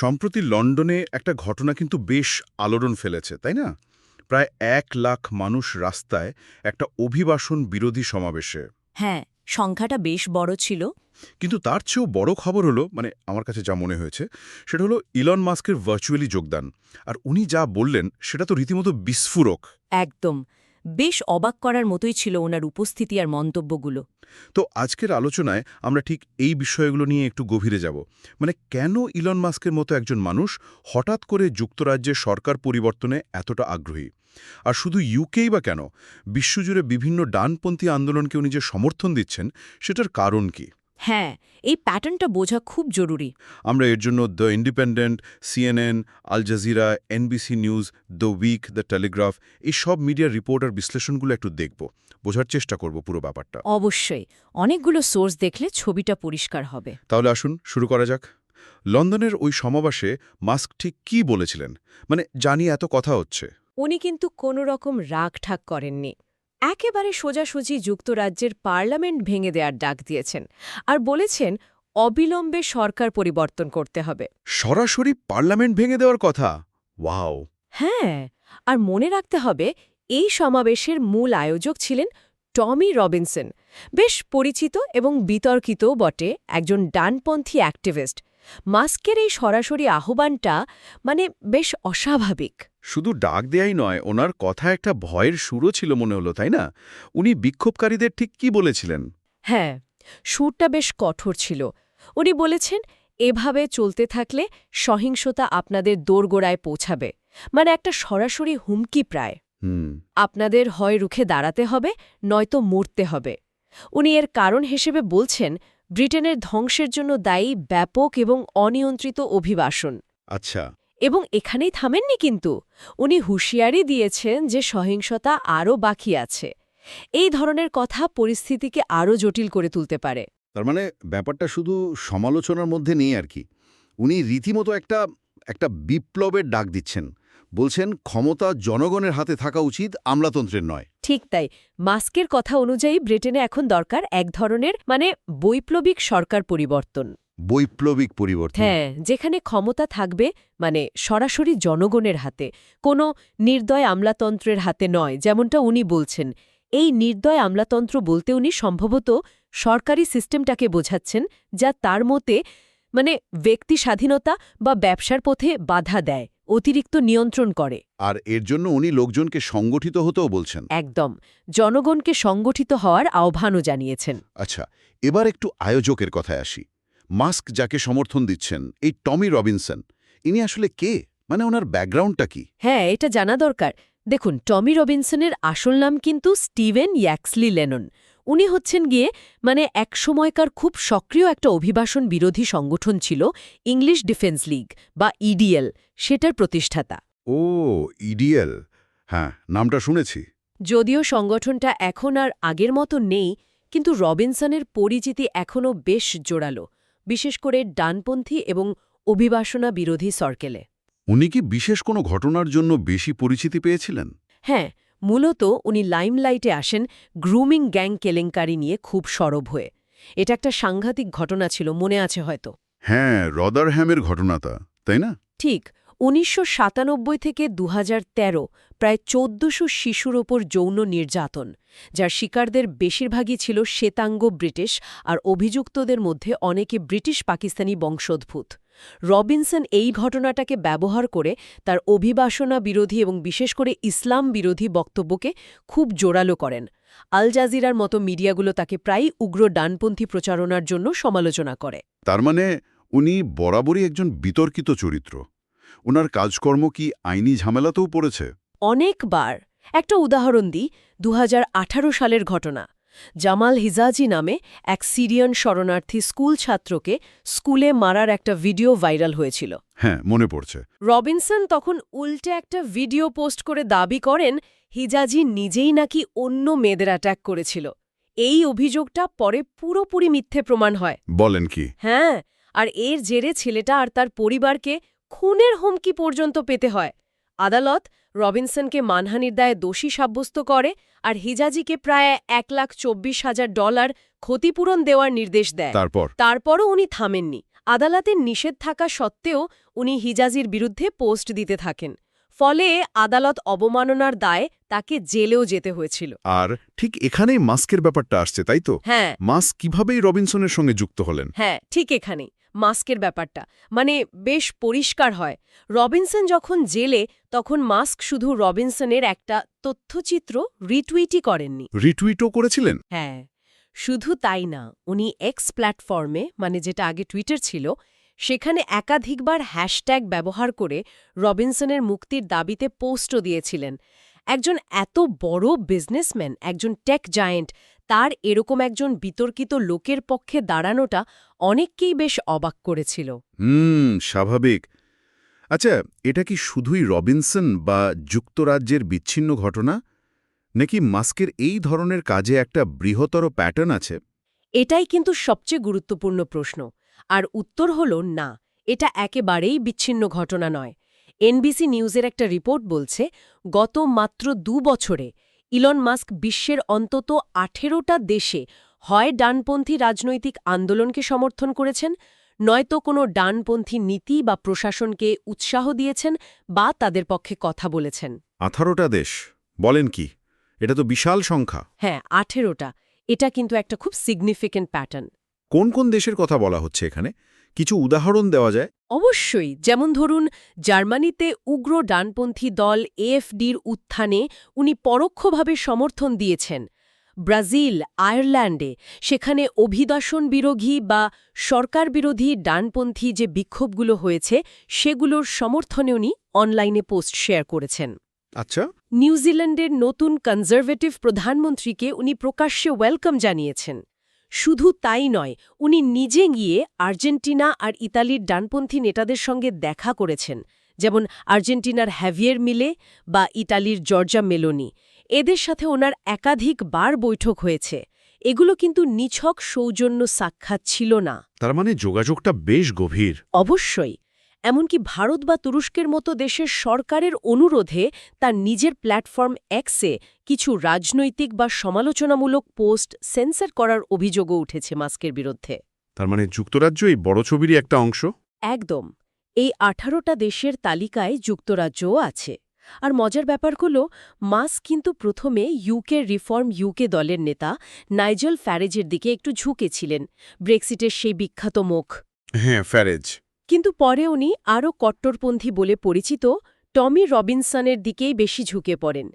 সম্প্রতি লন্ডনে একটা ঘটনা কিন্তু বেশ আলোড়ন ফেলেছে তাই না? প্রায় এক লাখ মানুষ রাস্তায় একটা অভিবাসন বিরোধী সমাবেশে। হ্যাঁ সংখ্যাটা বেশ বড় ছিল। কিন্তু তার চেয়েও বড় খবর হলো মানে আমার কাছে যা মনে হয়েছে সেটা হলো ইলন মাস্কের ভার্চুয়ালি যোগদান। আর উনি যা বললেন সেটা তো রীতিমতো বিস্ফোরক। একদম। বেশ অবাক করার মতোই ছিল ওনার উপস্থিতি আর মন্তব্যগুলো। তো আজকের আলোচনায় আমরা ঠিক এই বিষয়গুলো নিয়ে একটু গভীরে যাব। মানে কেন ইলন মাস্কের মতো একজন মানুষ হঠাৎ করে যুক্তরাজ্যের সরকার পরিবর্তনে এতটা আগ্রহী? আর শুধু ইউকেই বা কেন? বিশ্বজুড়ে বিভিন্ন ডানপন্থী আন্দোলনকে উনি যে সমর্থন দিচ্ছেন, সেটার কারণ কি? হ্যাঁ এই প্যাটার্নটা বোঝা খুব জরুরি। আমরা এর জন্য the Independent CNN Al Jazeera NBC News the Week the Telegraph এই সব মিডিয়ার রিপোর্ট আর বিশ্লেষণগুলো একটু দেখব। বোঝার চেষ্টা করব পুরো ব্যাপারটা। অবশ্যই অনেকগুলো সোর্স দেখলে ছবিটা পরিষ্কার হবে। তাহলে আসুন শুরু করা যাক। লন্ডনের ওই সমাবেশে মাস্ক ঠিক কি বলেছিলেন? মানে জানি এত কথা হচ্ছে। উনি কিন্তু কোনো রকম রাগ ঠাক করেননি। একেবারে সোজাসুজি যুক্তরাজ্যের পার্লামেন্ট ভেঙে দেওয়ার ডাক দিয়েছেন আর বলেছেন অবিলম্বে সরকার পরিবর্তন করতে হবে। সরাসরি পার্লামেন্ট ভেঙে দেওয়ার কথা? ওয়াও। হ্যাঁ আর মনে রাখতে হবে এই সমাবেশের মূল আয়োজক ছিলেন টমি রবিনসন। বেশ পরিচিত এবং বিতর্কিতও বটে একজন ডানপন্থী অ্যাক্টিভিস্ট। মাস্কের এই সরাসরি আহ্বানটা মানে বেশ অস্বাভাবিক। শুধু ডাক দেয়াই নয় ওনার কথা একটা ভয়ের সুরও ছিল মনে হলো তাই না? উনি বিক্ষোভকারীদের ঠিক কি বলেছিলেন? হ্যাঁ সুরটা বেশ কঠোর ছিল। উনি বলেছেন এভাবে চলতে থাকলে সহিংসতা আপনাদের দোরগোড়ায় পৌঁছাবে। মানে একটা সরাসরি হুমকি প্রায়। আপনাদের হয় রুখে দাঁড়াতে হবে নয়তো মরতে হবে। উনি এর কারণ হিসেবে বলছেন ব্রিটেনের ধ্বংসের জন্য দায়ী ব্যাপক এবং অনিয়ন্ত্রিত অভিবাসন। আচ্ছা। এবং এখানেই থামেননি কিন্তু। উনি হুঁশিয়ারি দিয়েছেন যে সহিংসতা আরও বাকি আছে। এই ধরনের কথা পরিস্থিতিকে আরও জটিল করে তুলতে পারে। তার মানে ব্যাপারটা শুধু সমালোচনার মধ্যে নেই আর কি। উনি রীতিমতো একটা একটা বিপ্লবের ডাক দিচ্ছেন। বলছেন ক্ষমতা জনগণের হাতে থাকা উচিত আমলাতন্ত্রের নয়। ঠিক তাই। মাস্কের কথা অনুযায়ী ব্রিটেনে এখন দরকার এক ধরনের মানে বৈপ্লবিক সরকার পরিবর্তন। বৈপ্লবিক পরিবর্তন। হ্যাঁ যেখানে ক্ষমতা থাকবে মানে সরাসরি জনগণের হাতে কোনো নির্দয় আমলাতন্ত্রের হাতে নয় যেমনটা উনি বলছেন। এই নির্দয় আমলাতন্ত্র বলতে উনি সম্ভবত সরকারি সিস্টেমটাকে বোঝাচ্ছেন যা তার মতে মানে ব্যক্তি স্বাধীনতা বা ব্যবসার পথে বাধা দেয় অতিরিক্ত নিয়ন্ত্রণ করে। আর এর জন্য উনি লোকজনকে সংগঠিত হতেও বলছেন। একদম জনগণকে সংগঠিত হওয়ার আহ্বানও জানিয়েছেন। আচ্ছা এবার একটু আয়োজকের কথায় আসি। মাস্ক যাকে সমর্থন দিচ্ছেন এই টমি রবিনসন ইনি আসলে কে? মানে ওনার ব্যাকগ্রাউন্ডটা কি? হ্যাঁ এটা জানা দরকার। দেখুন টমি রবিনসনের আসল নাম কিন্তু স্টিভেন ইয়াক্সলি লেনন। উনি হচ্ছেন গিয়ে মানে এক সময়কার খুব সক্রিয় একটা অভিবাসন বিরোধী সংগঠন ছিল ইংলিশ ডিফেন্স লিগ বা ইডিএল সেটার প্রতিষ্ঠাতা। ও ইডিএল। হ্যাঁ নামটা শুনেছি। যদিও সংগঠনটা এখন আর আগের মতো নেই কিন্তু রবিনসনের পরিচিতি এখনও বেশ জোরালো। বিশেষ করে ডানপন্থী এবং অভিবাসনা বিরোধী সর্কেলে উনি কি বিশেষ কোনো ঘটনার জন্য বেশি পরিচিতি পেয়েছিলেন? হ্যাঁ মূলত উনি লাইমলাইটে আসেন গ্রুমিং গ্যাং কেলেঙ্কারি নিয়ে খুব সরব হয়ে। এটা একটা সাংঘাতিক ঘটনা ছিল মনে আছে হয়তো। হ্যাঁ রদারহ্যামের ঘটনাটা তাই না? ঠিক উনিশশো সাতানব্বই থেকে দু হাজার তেরো প্রায় চোদ্দশো শিশুর ওপর যৌন নির্যাতন, যার শিকারদের বেশিরভাগই ছিল শ্বেতাঙ্গ ব্রিটিশ আর অভিযুক্তদের মধ্যে অনেকে ব্রিটিশ পাকিস্তানি বংশোদ্ভূত। রবিনসন এই ঘটনাটাকে ব্যবহার করে তার অভিবাসনা বিরোধী এবং বিশেষ করে ইসলাম বিরোধী বক্তব্যকে খুব জোরালো করেন। আল জাজিরার মতো মিডিয়াগুলো তাকে প্রায়ই উগ্র ডানপন্থী প্রচারণার জন্য সমালোচনা করে। তার মানে উনি বরাবরই একজন বিতর্কিত চরিত্র। ওনার কাজকর্ম কি আইনি ঝামেলাতেও পড়েছে? অনেকবার। একটা উদাহরণ দিই দু হাজার আঠারো সালের ঘটনা। জামাল হিজাজি নামে এক সিরিয়ান শরণার্থী স্কুল ছাত্রকে স্কুলে মারার একটা ভিডিও ভাইরাল হয়েছিল। হ্যাঁ মনে পড়ছে। রবিনসন তখন উল্টে একটা ভিডিও পোস্ট করে দাবি করেন হিজাজি নিজেই নাকি অন্য মেয়েদের অ্যাট্যাক করেছিল। এই অভিযোগটা পরে পুরোপুরি মিথ্যে প্রমাণ হয়। বলেন কি? হ্যাঁ আর এর জেরে ছেলেটা আর তার পরিবারকে খুনের হুমকি পর্যন্ত পেতে হয়। আদালত রবিনসনকে মানহানির দায়ে দোষী সাব্যস্ত করে আর হিজাজিকে প্রায় এক লাখ চব্বিশ হাজার ডলার ক্ষতিপূরণ দেওয়ার নির্দেশ দেয়। তারপর? তারপরও উনি থামেননি। আদালতের নিষেধ থাকা সত্ত্বেও উনি হিজাজির বিরুদ্ধে পোস্ট দিতে থাকেন। ফলে আদালত অবমাননার দায়ে তাকে জেলেও যেতে হয়েছিল। আর ঠিক এখানেই মাস্কের ব্যাপারটা আসছে তাই তো? হ্যাঁ। মাস্ক কিভাবেই রবিনসনের সঙ্গে যুক্ত হলেন? হ্যাঁ ঠিক এখানেই। মাস্কের ব্যাপারটা। মানে বেশ পরিষ্কার হয়। রবিনসন যখন জেলে তখন মাস্ক শুধু রবিনসনের একটা তথ্যচিত্র রিটুইটই করেননি। রিটুইটও করেছিলেন? হ্যাঁ। শুধু তাই না উনি এক্স প্ল্যাটফর্মে মানে যেটা আগে টুইটার ছিল সেখানে একাধিকবার হ্যাশট্যাগ ব্যবহার করে রবিনসনের মুক্তির দাবিতে পোস্টও দিয়েছিলেন। একজন এত বড় বিজনেসম্যান একজন টেক জায়েন্ট তার এরকম একজন বিতর্কিত লোকের পক্ষে দাঁড়ানোটা অনেককেই বেশ অবাক করেছিল। হুম স্বাভাবিক। আচ্ছা এটা কি শুধুই রবিনসন বা যুক্তরাজ্যের বিচ্ছিন্ন ঘটনা? নাকি মাস্কের এই ধরনের কাজে একটা বৃহত্তর প্যাটার্ন আছে? এটাই কিন্তু সবচেয়ে গুরুত্বপূর্ণ প্রশ্ন। আর উত্তর হল না এটা একেবারেই বিচ্ছিন্ন ঘটনা নয়। এনবিসি নিউজের একটা রিপোর্ট বলছে গত মাত্র দু বছরে ইলন মাস্ক বিশ্বের অন্তত আঠেরোটা দেশে হয় ডানপন্থী রাজনৈতিক আন্দোলনকে সমর্থন করেছেন নয়তো কোনো ডানপন্থী নীতি বা প্রশাসনকে উৎসাহ দিয়েছেন বা তাদের পক্ষে কথা বলেছেন। আঠারোটা দেশ বলেন কি? এটা তো বিশাল সংখ্যা। হ্যাঁ আঠেরোটা। এটা কিন্তু একটা খুব সিগনিফিক্যান্ট প্যাটার্ন কোন কোন দেশের কথা বলা হচ্ছে এখানে? কিছু উদাহরণ দেওয়া যায়? অবশ্যই। যেমন ধরুন জার্মানিতে উগ্র ডানপন্থী দল এএফডির উত্থানে উনি পরোক্ষভাবে সমর্থন দিয়েছেন। ব্রাজিল আয়ারল্যান্ডে সেখানে অভিদাসন বিরোধী বা সরকার বিরোধী ডানপন্থী যে বিক্ষোভগুলো হয়েছে সেগুলোর সমর্থনে উনি অনলাইনে পোস্ট শেয়ার করেছেন। আচ্ছা। নিউজিল্যান্ডের নতুন কনজারভেটিভ প্রধানমন্ত্রীকে উনি প্রকাশ্যে ওয়েলকাম জানিয়েছেন। শুধু তাই নয় উনি নিজে গিয়ে আর্জেন্টিনা আর ইতালির ডানপন্থী নেতাদের সঙ্গে দেখা করেছেন যেমন আর্জেন্টিনার হ্যাভিয়ের মিলে বা ইতালির জর্জা মেলোনি। এদের সাথে ওনার একাধিক বার বৈঠক হয়েছে। এগুলো কিন্তু নিছক সৌজন্য সাক্ষাৎ ছিল না। তার মানে যোগাযোগটা বেশ গভীর। অবশ্যই। এমনকি ভারত বা তুরস্কের মতো দেশের সরকারের অনুরোধে তার নিজের প্ল্যাটফর্ম এক্সে কিছু রাজনৈতিক বা সমালোচনামূলক পোস্ট সেন্সর করার অভিযোগও উঠেছে মাস্কের বিরুদ্ধে। তার মানে যুক্তরাজ্য এই বড় ছবিরই একটা অংশ? একদম। এই আঠারোটা দেশের তালিকায় যুক্তরাজ্যও আছে। আর মজার ব্যাপার হলো মাস্ক কিন্তু প্রথমে ইউকে রিফর্ম ইউকে দলের নেতা নাইজেল ফ্যারেজের দিকে একটু ঝুঁকেছিলেন। ব্রেক্সিটের সেই বিখ্যাত মুখ। হ্যাঁ ফ্যারেজ। কিন্তু পরে উনি আরও কট্টরপন্থী বলে পরিচিত টমি রবিনসনের দিকেই বেশি ঝুঁকে পড়েন।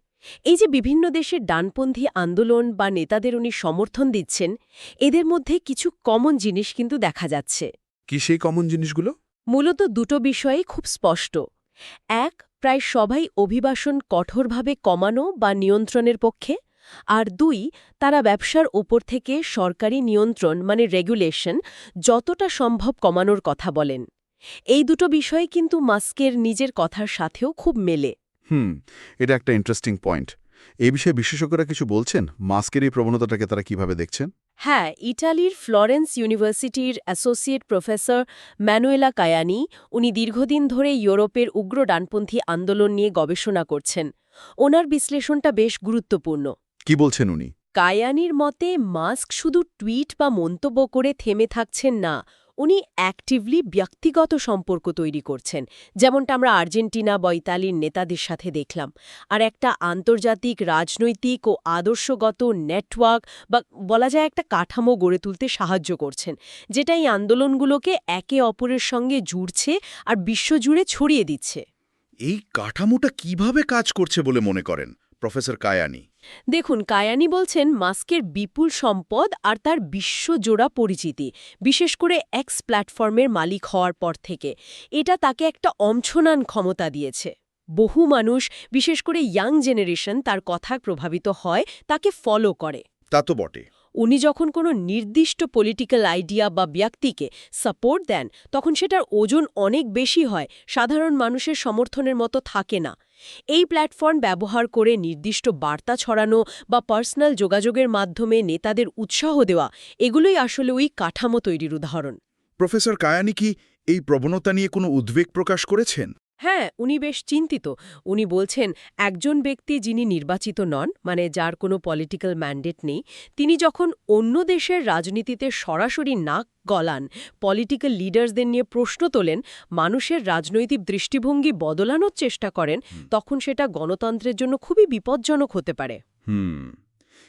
এই যে বিভিন্ন দেশের ডানপন্থী আন্দোলন বা নেতাদের উনি সমর্থন দিচ্ছেন এদের মধ্যে কিছু কমন জিনিস কিন্তু দেখা যাচ্ছে। কি সেই কমন জিনিসগুলো? মূলত দুটো বিষয়েই খুব স্পষ্ট। এক প্রায় সবাই অভিবাসন কঠোরভাবে কমানো বা নিয়ন্ত্রণের পক্ষে। আর দুই তারা ব্যবসার ওপর থেকে সরকারি নিয়ন্ত্রণ মানে রেগুলেশন যতটা সম্ভব কমানোর কথা বলেন। এই দুটো বিষয় কিন্তু মাস্কের নিজের কথার সাথেও খুব মেলে। হুম এটা একটা ইন্টারেস্টিং পয়েন্ট এই বিষয়ে বিশেষজ্ঞরা কিছু বলছেন? মাস্কের এই প্রবণতাটাকে তারা কীভাবে দেখছেন? হ্যাঁ ইটালির ফ্লরেন্স ইউনিভার্সিটির অ্যাসোসিয়েট প্রফেসর ম্যানুয়েলা কায়ানি উনি দীর্ঘদিন ধরে ইউরোপের উগ্র ডানপন্থী আন্দোলন নিয়ে গবেষণা করছেন। ওনার বিশ্লেষণটা বেশ গুরুত্বপূর্ণ। কি বলছেন উনি? কায়ানির মতে মাস্ক শুধু টুইট বা মন্তব্য করে থেমে থাকছেন না উনি অ্যাক্টিভলি ব্যক্তিগত সম্পর্ক তৈরি করছেন। যেমনটা আমরা আর্জেন্টিনা বা ইতালির নেতাদের সাথে দেখলাম। আর একটা আন্তর্জাতিক, রাজনৈতিক ও আদর্শগত নেটওয়ার্ক বা বলা যায় একটা কাঠামো গড়ে তুলতে সাহায্য করছেন। যেটা এই আন্দোলনগুলোকে একে অপরের সঙ্গে জুড়ছে আর বিশ্বজুড়ে ছড়িয়ে দিচ্ছে। এই কাঠামোটা কীভাবে কাজ করছে বলে মনে করেন প্রফেসর কায়ানি? দেখুন, কায়ানি বলছেন মাস্কের বিপুল সম্পদ আর তার বিশ্বজোড়া পরিচিতি, বিশেষ করে এক্স প্ল্যাটফর্মের মালিক হওয়ার পর থেকে। এটা তাকে একটা অমছনান ক্ষমতা দিয়েছে। বহু মানুষ, বিশেষ করে ইয়াং জেনারেশন তার কথা প্রভাবিত হয়, তাকে ফলো করে। তা তো বটে উনি যখন কোনো নির্দিষ্ট পলিটিক্যাল আইডিয়া বা ব্যক্তিকে সাপোর্ট দেন, তখন সেটার ওজন অনেক বেশি হয়। সাধারণ মানুষের সমর্থনের মতো থাকে না। এই প্ল্যাটফর্ম ব্যবহার করে নির্দিষ্ট বার্তা ছড়ানো বা পার্সোনাল যোগাযোগের মাধ্যমে নেতাদের উৎসাহ দেওয়া, এগুলোই আসলে ওই কাঠামো তৈরির উদাহরণ। প্রফেসর কায়ানি কি এই প্রবণতা নিয়ে কোনো উদ্বেগ প্রকাশ করেছেন? হ্যাঁ উনি বেশ চিন্তিত। উনি বলছেন একজন ব্যক্তি যিনি নির্বাচিত নন মানে যার কোনো পলিটিক্যাল ম্যান্ডেট নেই তিনি যখন অন্য দেশের রাজনীতিতে সরাসরি নাক গলান পলিটিক্যাল লিডার্সদের নিয়ে প্রশ্ন তোলেন মানুষের রাজনৈতিক দৃষ্টিভঙ্গি বদলানোর চেষ্টা করেন তখন সেটা গণতন্ত্রের জন্য খুবই বিপজ্জনক হতে পারে। হুম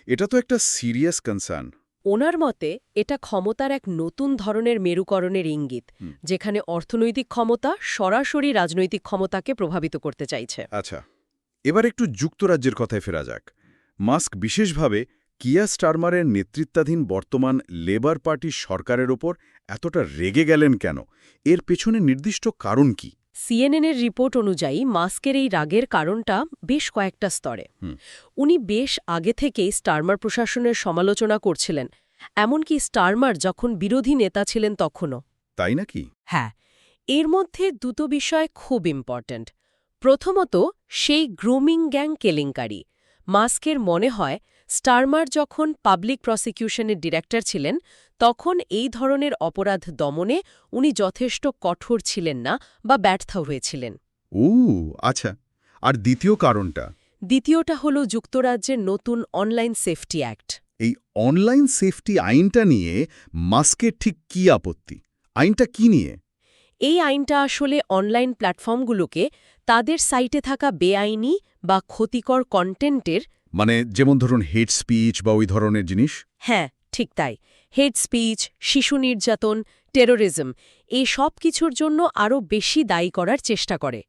এটা তো একটা সিরিয়াস কনসার্ন ওনার মতে এটা ক্ষমতার এক নতুন ধরনের মেরুকরণের ইঙ্গিত যেখানে অর্থনৈতিক ক্ষমতা সরাসরি রাজনৈতিক ক্ষমতাকে প্রভাবিত করতে চাইছে। আচ্ছা এবার একটু যুক্তরাজ্যের কথায় ফেরা যাক। মাস্ক বিশেষভাবে কিয়া স্টারমারের নেতৃত্বাধীন বর্তমান লেবার পার্টির সরকারের ওপর এতটা রেগে গেলেন কেন? এর পেছনে নির্দিষ্ট কারণ কি? সিএনএনের রিপোর্ট অনুযায়ী মাস্কের এই রাগের কারণটা বেশ কয়েকটা স্তরে। উনি বেশ আগে থেকেই স্টারমার প্রশাসনের সমালোচনা করছিলেন এমনকি স্টারমার যখন বিরোধী নেতা ছিলেন তখনও। তাই নাকি? হ্যাঁ এর মধ্যে দুটো বিষয় খুব ইম্পর্ট্যান্ট প্রথমত সেই গ্রুমিং গ্যাং কেলেঙ্কারি। মাস্কের মনে হয় স্টারমার যখন পাবলিক প্রসিকিউশনের ডিরেক্টর ছিলেন তখন এই ধরনের অপরাধ দমনে উনি যথেষ্ট কঠোর ছিলেন না বা ব্যর্থ হয়েছিলেন। ও আচ্ছা। আর দ্বিতীয় কারণটা? দ্বিতীয়টা হল যুক্তরাজ্যের নতুন অনলাইন সেফটি অ্যাক্ট। এই অনলাইন সেফটি আইনটা নিয়ে মাস্কের ঠিক কি আপত্তি? আইনটা কি নিয়ে? এই আইনটা আসলে অনলাইন প্ল্যাটফর্মগুলোকে তাদের সাইটে থাকা বেআইনি বা ক্ষতিকর কন্টেন্টের মানে যেমন ধরুন হেড স্পিচ বা ওই ধরনের জিনিস? হ্যাঁ ঠিক তাই। হেড স্পিচ শিশু নির্যাতন টেরোরিজম এই সব কিছুর জন্য আরও বেশি দায়ী করার চেষ্টা করে।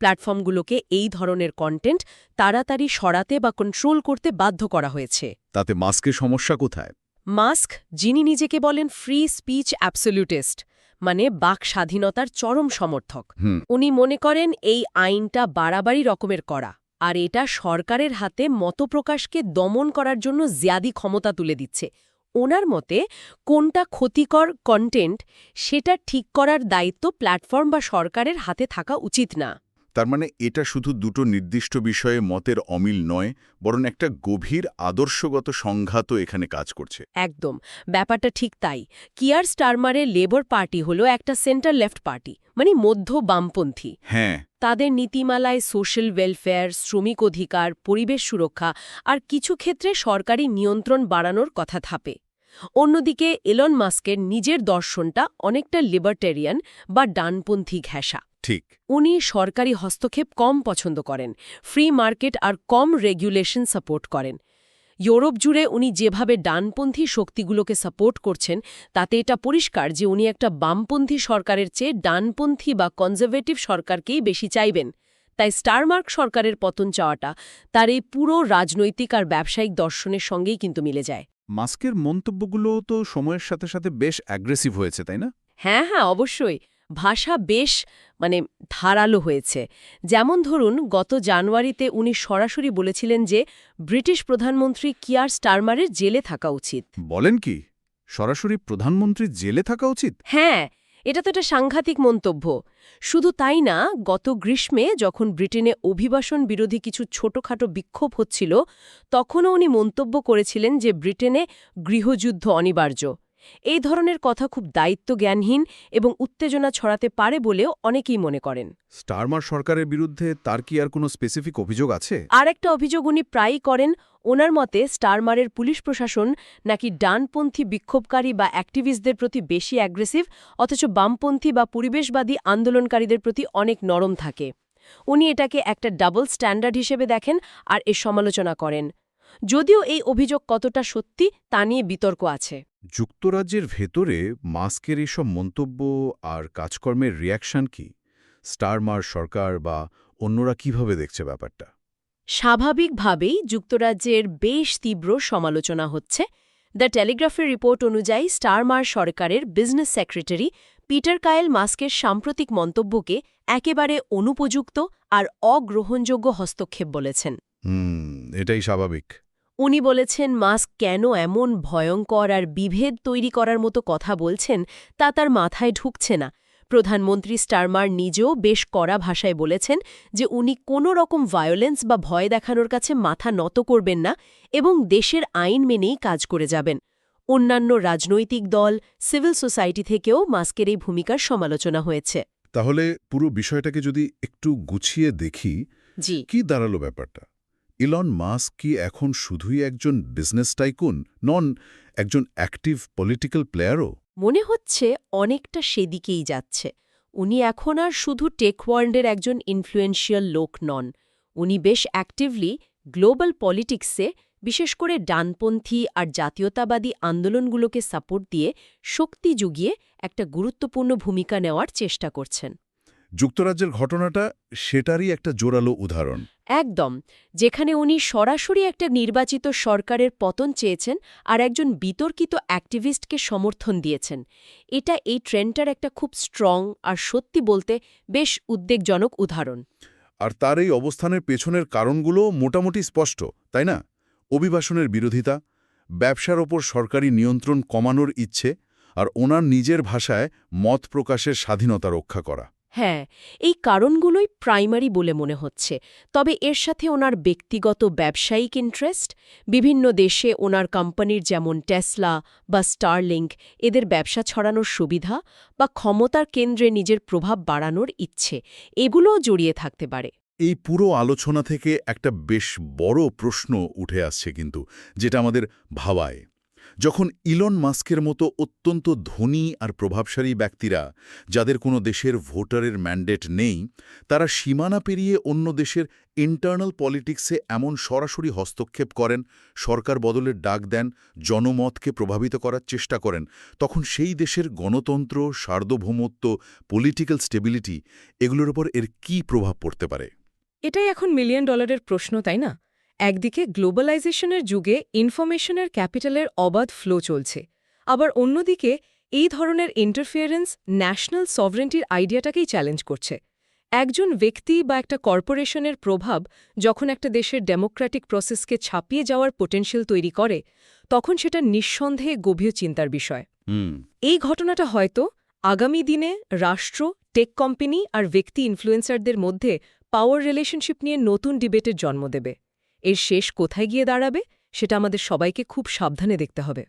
প্ল্যাটফর্মগুলোকে এই ধরনের কন্টেন্ট তাড়াতাড়ি সরাতে বা কন্ট্রোল করতে বাধ্য করা হয়েছে। তাতে মাস্কের সমস্যা কোথায়? মাস্ক যিনি নিজেকে বলেন ফ্রি স্পিচ অ্যাবসোলিউটিস্ট মানে বাক স্বাধীনতার চরম সমর্থক। উনি মনে করেন এই আইনটা বাড়াবাড়ি রকমের করা। আর এটা সরকারের হাতে মতপ্রকাশকে দমন করার জন্য জ্যাদি ক্ষমতা তুলে দিচ্ছে। ওনার মতে কোনটা ক্ষতিকর কন্টেন্ট সেটা ঠিক করার দায়িত্ব প্ল্যাটফর্ম বা সরকারের হাতে থাকা উচিত না। তার মানে এটা শুধু দুটো নির্দিষ্ট বিষয়ে মতের অমিল নয় বরং একটা গভীর আদর্শগত সংঘাতও এখানে কাজ করছে। একদম। ব্যাপারটা ঠিক তাই। কিয়ার স্টারমারের লেবার পার্টি হলো একটা সেন্টার লেফট পার্টি মানে মধ্য বামপন্থী। হ্যাঁ তাদের নীতিমালায় সোশ্যাল ওয়েলফেয়ার শ্রমিক অধিকার পরিবেশ সুরক্ষা আর কিছু ক্ষেত্রে সরকারি নিয়ন্ত্রণ বাড়ানোর কথা থাপে। অন্যদিকে এলন মাস্কের নিজের দর্শনটা অনেকটা লিবার্টেরিয়ান বা ডানপন্থী ঘেঁষা। ঠিক। উনি সরকারি হস্তক্ষেপ কম পছন্দ করেন ফ্রি মার্কেট আর কম রেগুলেশন সাপোর্ট করেন। ইউরোপ জুড়ে উনি যেভাবে ডানপন্থী শক্তিগুলোকে সাপোর্ট করছেন তাতে এটা পরিষ্কার যে উনি একটা বামপন্থী সরকারের চেয়ে ডানপন্থী বা কনজারভেটিভ সরকারকেই বেশি চাইবেন। তাই স্টারমার্ক সরকারের পতন চাওয়াটা তার এই পুরো রাজনৈতিক আর ব্যবসায়িক দর্শনের সঙ্গেই কিন্তু মিলে যায়। মাস্কের মন্তব্যগুলো তো সময়ের সাথে সাথে বেশ অ্যাগ্রেসিভ হয়েছে তাই না? হ্যাঁ হ্যাঁ অবশ্যই। ভাষা বেশ মানে ধারালো হয়েছে। যেমন ধরুন গত জানুয়ারিতে উনি সরাসরি বলেছিলেন যে ব্রিটিশ প্রধানমন্ত্রী কিয়ার স্টারমারের জেলে থাকা উচিত। বলেন কি? সরাসরি প্রধানমন্ত্রীর জেলে থাকা উচিত? হ্যাঁ এটা তো একটা সাংঘাতিক মন্তব্য। শুধু তাই না গত গ্রীষ্মে যখন ব্রিটেনে অভিবাসন বিরোধী কিছু ছোটখাটো বিক্ষোভ হচ্ছিল তখনও উনি মন্তব্য করেছিলেন যে ব্রিটেনে গৃহযুদ্ধ অনিবার্য। এই ধরনের কথা খুব দায়িত্বজ্ঞানহীন এবং উত্তেজনা ছড়াতে পারে বলেও অনেকেই মনে করেন। স্টারমার সরকারের বিরুদ্ধে তার কি আর কোনো স্পেসিফিক অভিযোগ আছে? আর একটা অভিযোগ উনি প্রায়ই করেন ওনার মতে স্টারমারের পুলিশ প্রশাসন নাকি ডানপন্থী বিক্ষোভকারী বা অ্যাক্টিভিস্টদের প্রতি বেশি অ্যাগ্রেসিভ অথচ বামপন্থী বা পরিবেশবাদী আন্দোলনকারীদের প্রতি অনেক নরম থাকে। উনি এটাকে একটা ডাবল স্ট্যান্ডার্ড হিসেবে দেখেন আর এর সমালোচনা করেন। যদিও এই অভিযোগ কতটা সত্যি তা নিয়ে বিতর্ক আছে। যুক্তরাজ্যের ভেতরে মাস্কের এসব মন্তব্য আর কাজকর্মের রিয়াকশন কি? স্টারমার সরকার বা অন্যরা কীভাবে দেখছে ব্যাপারটা? স্বাভাবিকভাবেই যুক্তরাজ্যের বেশ তীব্র সমালোচনা হচ্ছে। দ্য টেলিগ্রাফের রিপোর্ট অনুযায়ী স্টারমার সরকারের বিজনেস সেক্রেটারি পিটার কায়েল মাস্কের সাম্প্রতিক মন্তব্যকে একেবারে অনুপযুক্ত আর অগ্রহণযোগ্য হস্তক্ষেপ বলেছেন। হুম এটাই স্বাভাবিক। উনি বলেছেন মাস্ক কেন এমন ভয়ঙ্কর আর বিভেদ তৈরি করার মতো কথা বলছেন তা তার মাথায় ঢুকছে না। প্রধানমন্ত্রী স্টারমার নিজেও বেশ কড়া ভাষায় বলেছেন যে উনি কোনো রকম ভায়োলেন্স বা ভয় দেখানোর কাছে মাথা নত করবেন না এবং দেশের আইন মেনেই কাজ করে যাবেন। অন্যান্য রাজনৈতিক দল সিভিল সোসাইটি থেকেও মাস্কের এই ভূমিকার সমালোচনা হয়েছে। তাহলে পুরো বিষয়টাকে যদি একটু গুছিয়ে দেখি জি। কি দাঁড়াল ব্যাপারটা? ইলন মাস্ক কি এখন শুধুই একজন বিজনেস টাইকুন নন, একজন অ্যাক্টিভ পলিটিক্যাল প্লেয়ারও মনে হচ্ছে অনেকটা সেদিকেই যাচ্ছে। উনি এখন আর শুধু টেক ওয়ার্ল্ডের একজন ইনফ্লুয়েন্সিয়াল লোক নন। উনি বেশ অ্যাক্টিভলি গ্লোবাল পলিটিক্সে বিশেষ করে ডানপন্থী আর জাতীয়তাবাদী আন্দোলনগুলোকে সাপোর্ট দিয়ে শক্তি জুগিয়ে একটা গুরুত্বপূর্ণ ভূমিকা নেওয়ার চেষ্টা করছেন। যুক্তরাজ্যের ঘটনাটা সেটারই একটা জোরালো উদাহরণ। একদম যেখানে উনি সরাসরি একটা নির্বাচিত সরকারের পতন চেয়েছেন আর একজন বিতর্কিত অ্যাক্টিভিস্টকে সমর্থন দিয়েছেন। এটা এই ট্রেন্ডটার একটা খুব স্ট্রং আর সত্যি বলতে বেশ উদ্বেগজনক উদাহরণ। আর তার এই অবস্থানের পেছনের কারণগুলো মোটামুটি স্পষ্ট তাই না? অভিবাসনের বিরোধিতা ব্যবসার ওপর সরকারি নিয়ন্ত্রণ কমানোর ইচ্ছে আর ওনার নিজের ভাষায় মত প্রকাশের স্বাধীনতা রক্ষা করা। হ্যাঁ এই কারণগুলোই প্রাইমারি বলে মনে হচ্ছে। তবে এর সাথে ওনার ব্যক্তিগত ব্যবসায়িক ইন্টারেস্ট বিভিন্ন দেশে ওনার কোম্পানির যেমন টেসলা বা স্টারলিংক এদের ব্যবসা ছড়ানোর সুবিধা বা ক্ষমতার কেন্দ্রে নিজের প্রভাব বাড়ানোর ইচ্ছে, এগুলোও জড়িয়ে থাকতে পারে। এই পুরো আলোচনা থেকে একটা বেশ বড় প্রশ্ন উঠে আসছে কিন্তু, যেটা আমাদের ভাবায়। যখন ইলন মাস্কের মতো অত্যন্ত ধনী আর প্রভাবশালী ব্যক্তিরা, যাদের কোনো দেশের ভোটারের ম্যান্ডেট নেই, তারা সীমানা পেরিয়ে অন্য দেশের ইন্টারনাল পলিটিক্সে এমন সরাসরি হস্তক্ষেপ করেন, সরকার বদলের ডাক দেন, জনমতকে প্রভাবিত করার চেষ্টা করেন, তখন সেই দেশের গণতন্ত্র, সার্বভৌমত্ব পলিটিক্যাল স্টেবিলিটি এগুলোর ওপর এর কী প্রভাব পড়তে পারে? এটাই এখন মিলিয়ন ডলারের প্রশ্ন, তাই না? একদিকে গ্লোবালাইজেশনের যুগে ইনফরমেশনের ক্যাপিটালের অবাধ ফ্লো চলছে আবার অন্যদিকে এই ধরনের ইন্টারফিয়ারেন্স ন্যাশনাল সভরেন্টির আইডিয়াটাকেই চ্যালেঞ্জ করছে। একজন ব্যক্তি বা একটা কর্পোরেশনের প্রভাব যখন একটা দেশের ডেমোক্র্যাটিক প্রসেসকে ছাপিয়ে যাওয়ার পোটেনশিয়াল তৈরি করে তখন সেটা নিঃসন্দেহে গভীর চিন্তার বিষয়। এই ঘটনাটা হয়তো আগামী দিনে রাষ্ট্র টেক কোম্পানি আর ব্যক্তি ইনফ্লুয়েন্সারদের মধ্যে পাওয়ার রিলেশনশিপ নিয়ে নতুন ডিবেটের জন্ম দেবে। এর শেষ কোথায় গিয়ে দাঁড়াবে সেটা আমাদের সবাইকে খুব সাবধানে দেখতে হবে।